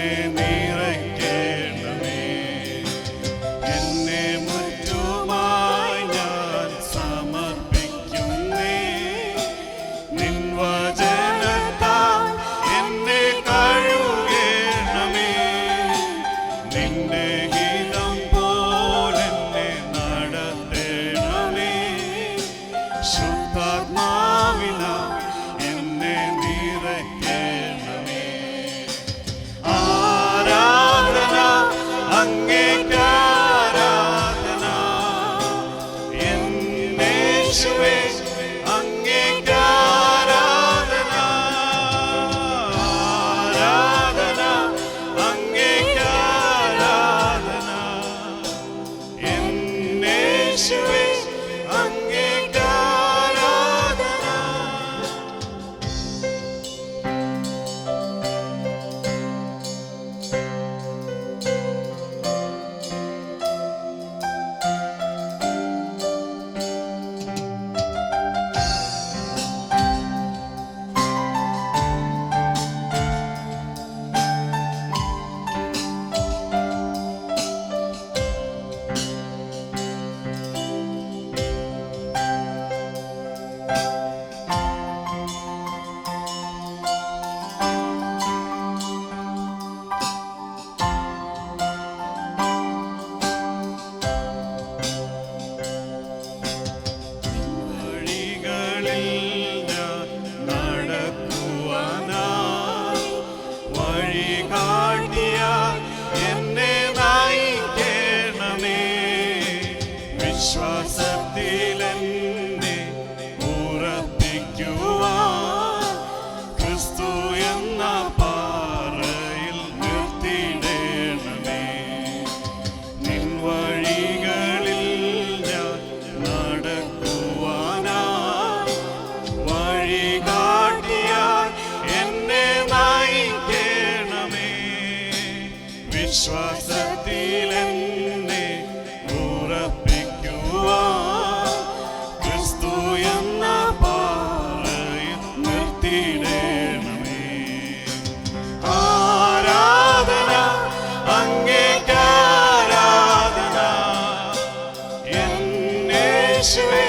name. seu വിശ്വാസത്തിലെന്നെ ഉറപ്പിക്കുവാൻ ക്രിസ്തു എന്ന പാറയിൽ നിർത്തിയിടണമേ. ആരാധന അങ്ങേക്കാരാധന എന്നേശുവേ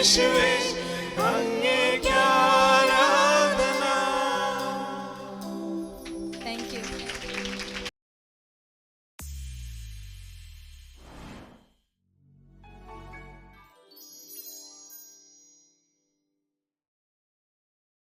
അങ്ങേക്കാരാധന എന്നേശുവേ